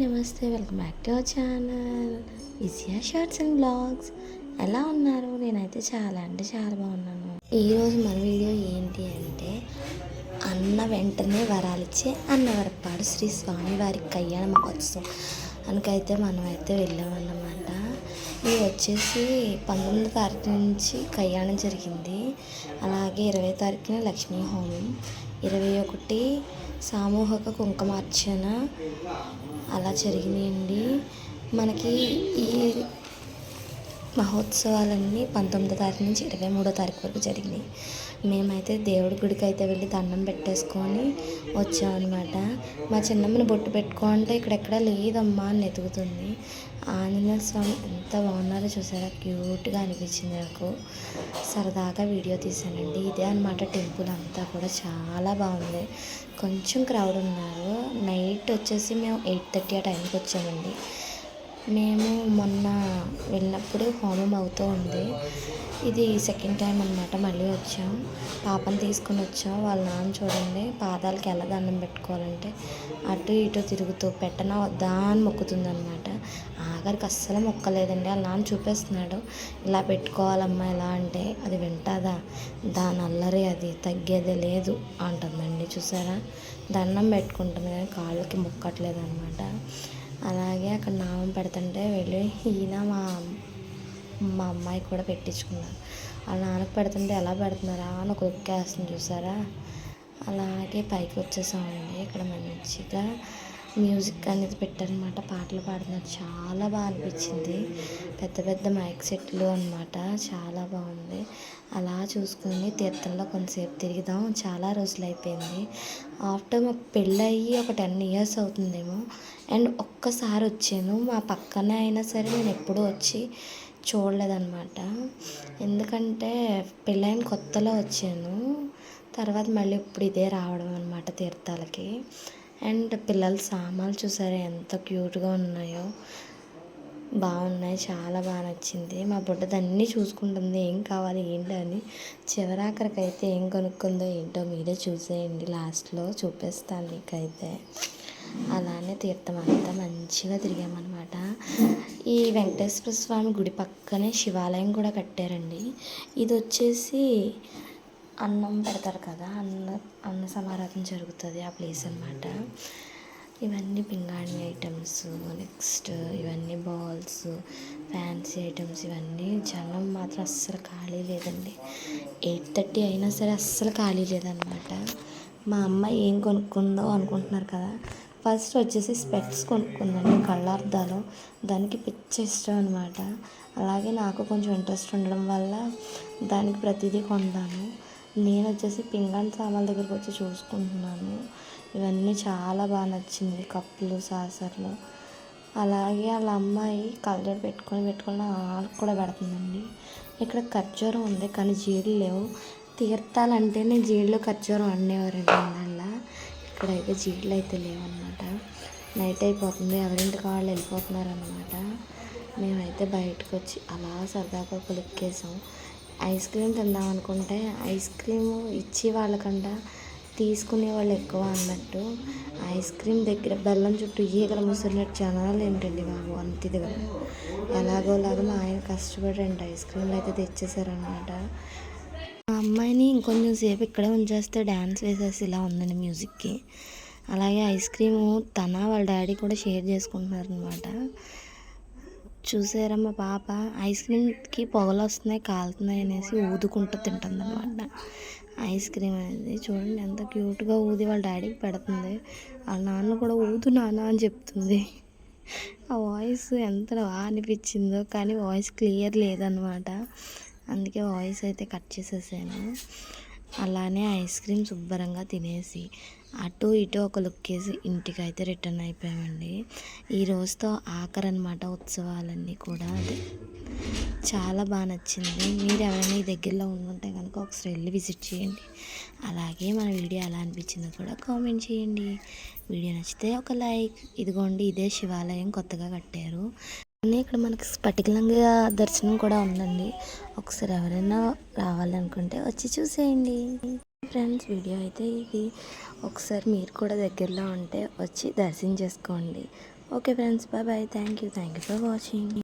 నమస్తే welcome back to our channel. ఇసియా shorts and blogs. ఎలా ఉన్నారు? నేనైతే చాలా అంటే చాలా బాగున్నాను. ఈరోజు మన వీడియో ఏంటి అంటే అన్న వెంటనే వరాలిచ్చే అన్నవరపాడు శ్రీ స్వామివారి కళ్యాణ మహోత్సవం. అనకైతే మనం అయితే వెళ్ళామన్నమాట ఇది వచ్చేసి పంతొమ్మిది తారీఖు నుంచి కళ్యాణం జరిగింది. అలాగే ఇరవై తారీఖున లక్ష్మీ హోమం ఇరవై ఒకటి సామూహిక కుంకుమార్చన అలా జరిగినాయండి. మనకి ఈ మహోత్సవాలన్నీ పంతొమ్మిదో తారీఖు నుంచి ఇరవై మూడో తారీఖు వరకు జరిగినాయి. మేమైతే దేవుడి గుడికి అయితే వెళ్ళి దండం పెట్టేసుకొని వచ్చామన్నమాట. మా చిన్నమ్మని బొట్టు పెట్టుకుంటే ఇక్కడెక్కడ లేదమ్మా అని ఎతుకుతుంది ఆంజనేయ స్వామి ఎంత బాగున్నారో చూసారా? క్యూట్గా అనిపించింది నాకు. సరదాగా వీడియో తీశానండి. ఇదే అనమాట టెంపుల్ అంతా కూడా చాలా బాగుంది. కొంచెం క్రౌడ్ ఉన్నారు. నైట్ వచ్చేసి మేము ఎయిట్ థర్టీ ఆ టైంకి వచ్చామండి. మేము మొన్న వెళ్ళినప్పుడు హోమం అవుతూ ఉంది. ఇది సెకండ్ టైం అనమాట మళ్ళీ వచ్చాం. పాపను తీసుకుని వచ్చాం. వాళ్ళ నాన్న చూడండి పాదాలకి ఎలా దండం పెట్టుకోవాలంటే అటు ఇటు తిరుగుతూ పెట్టనా వద్దా అని మొక్కుతుంది అనమాట ఆఖరికి అస్సలు మొక్కలేదండి. వాళ్ళ నాన్న చూపిస్తున్నాడు ఇలా పెట్టుకోవాలమ్మా ఎలా అంటే అది వింటాదా? దాని అల్లరి అది తగ్గేదే లేదు అంటుందండి. చూసారా? దండం పెట్టుకుంటుంది కానీ కాళ్ళకి మొక్కట్లేదు అనమాట అలాగే అక్కడ నామం పెడుతుంటే వెళ్ళి ఈయన మా మా అమ్మాయి కూడా పెట్టించుకున్నారు. ఆ నాన్నకు పెడుతుంటే ఎలా పెడుతున్నారా అని ఒక ఉక్కేస్తుంది చూసారా? అలాగే పైకి వచ్చేసామండి. ఇక్కడ మంచిగా మ్యూజిక్ అనేది పెట్టారనమాట పాటలు పాడుతున్నారు చాలా బాగా అనిపించింది. పెద్ద పెద్ద మైక్ సెట్లు అనమాట చాలా బాగుంది. అలా చూసుకుని తీర్థంలో కొంతసేపు తిరిగిదాం. చాలా రోజులు అయిపోయింది ఆఫ్టర్ మాకు పెళ్ళయ్యి ఒక టెన్ ఇయర్స్ అవుతుందేమో. అండ్ ఒక్కసారి వచ్చాను. మా పక్కనే అయినా సరే నేను ఎప్పుడూ వచ్చి చూడలేదన్నమాట. ఎందుకంటే పెళ్ళైన కొత్తలో వచ్చాను. తర్వాత మళ్ళీ ఇప్పుడు ఇదే రావడం అనమాట తీర్థాలకి. అండ్ పిల్లల సామాన్లు చూసారా ఎంత క్యూట్గా ఉన్నాయో. బాగున్నాయి చాలా బాగా నచ్చింది. మా బుడ్డది అన్నీ చూసుకుంటుంది ఏం కావాలి ఏంటి అని. చివరాఖరికైతే ఏం కొనుక్కుందో ఏంటో మీరే చూసేయండి. లాస్ట్లో చూపిస్తాను మీకైతే. అలానే తీర్థం అంతా మంచిగా తిరిగామన్నమాట. ఈ వెంకటేశ్వర స్వామి గుడి పక్కనే శివాలయం కూడా కట్టారండి. ఇది వచ్చేసి అన్నం పెడతారు కదా అన్న అన్న సమారాధన జరుగుతుంది ఆ ప్లేస్ అనమాట ఇవన్నీ పింగాణి ఐటమ్స్ నెక్స్ట్ ఇవన్నీ బాల్స్ ఫ్యాన్సీ ఐటమ్స్ ఇవన్నీ జనం మాత్రం అస్సలు ఖాళీ లేదండి. ఎయిట్ థర్టీ అయినా సరే అస్సలు ఖాళీ లేదనమాట మా అమ్మ ఏం కొనుక్కుందో అనుకుంటున్నారు కదా ఫస్ట్ వచ్చేసి స్పెట్స్ కొనుక్కుందండి కళ్ళార్థాలు దానికి పిచ్చి ఇష్టం అనమాట అలాగే నాకు కొంచెం ఇంట్రెస్ట్ ఉండడం వల్ల దానికి ప్రతిదీ కొన్నాను నేను వచ్చేసి పింగాణి సామాన్ల దగ్గరకు వచ్చి చూసుకుంటున్నాను. ఇవన్నీ చాలా బాగా నచ్చింది కప్పులు సాసర్లు. అలాగే వాళ్ళ అమ్మాయి కళ్ళజోడు పెట్టుకొని పెట్టుకొని వాళ్ళకి కూడా పెడుతుందండి. ఇక్కడ ఖర్జూరం ఉంది కానీ జీళ్ళు లేవు. తీర్థాలంటేనే జీళ్ళు ఖర్జూరం అనేవారండి అందువల్ల ఇక్కడైతే జీళ్ళు అయితే లేవన్నమాట. నైట్ అయిపోతుంది ఎవరింటికి వాళ్ళు వెళ్ళిపోతున్నారు అనమాట మేమైతే బయటకు వచ్చి అలా సరదాగా ఒక ఐస్ క్రీమ్ తిందాం అనుకుంటే ఐస్ క్రీమ్ ఇచ్చి వాళ్ళకంట తీసుకునే వాళ్ళు ఎక్కువ అన్నట్టు ఐస్ క్రీమ్ దగ్గర బెల్లం చుట్టూ ఈగలు ముసిరినట్టు జనాలు ఏంటండి బాబు? అంత ఇదిగా ఎలాగోలాగా మా ఆయన కష్టపడి రెండు ఐస్ క్రీమ్లు అయితే తెచ్చేసారనమాట మా అమ్మాయిని ఇంకొంచెం సేపు ఇక్కడే ఉంచేస్తే డ్యాన్స్ వేసేసి ఇలా ఉందండి మ్యూజిక్కి. అలాగే ఐస్ క్రీము తన వాళ్ళ డాడీ కూడా షేర్ చేసుకుంటున్నారు అనమాట చూసారా మా పాప ఐస్ క్రీమ్కి పొగలు వస్తున్నాయి కాలుతున్నాయి అనేసి ఊదుకుంటూ తింటుంది అనమాట ఐస్ క్రీమ్ అనేది చూడండి ఎంత క్యూట్గా ఊది వాళ్ళ డాడీకి పెడుతుంది. వాళ్ళ నాన్న కూడా ఊదు నాన్న అని చెప్తుంది. ఆ వాయిస్ ఎంత బాగా అనిపించిందో కానీ వాయిస్ క్లియర్ లేదనమాట అందుకే వాయిస్ అయితే కట్ చేసేసాను. అలానే ఐస్ క్రీమ్ శుభ్రంగా తినేసి అటు ఇటు ఒక లుక్ వేసి ఇంటికి అయితే రిటర్న్ అయిపోయామండి. ఈ రోజుతో ఆఖరి అనమాట ఉత్సవాలన్నీ కూడా. అదే చాలా బాగా నచ్చింది. మీరు ఎవరైనా ఈ దగ్గరలో ఉంటే కనుక ఒకసారి వెళ్ళి విజిట్ చేయండి. అలాగే మన వీడియో ఎలా అనిపించిందో కూడా కామెంట్ చేయండి. వీడియో నచ్చితే ఒక లైక్. ఇదిగోండి ఇదే శివాలయం కొత్తగా కట్టారు. కానీ ఇక్కడ మనకి స్ఫటికంగా దర్శనం కూడా ఉందండి. ఒకసారి ఎవరైనా రావాలనుకుంటే వచ్చి చూసేయండి. ఫ్రెండ్స్ వీడియో అయితే ఇది. ఒకసారి మీరు కూడా దగ్గరలో ఉంటే వచ్చి దర్శనం చేసుకోండి. Okay friends bye bye thank you thank you for watching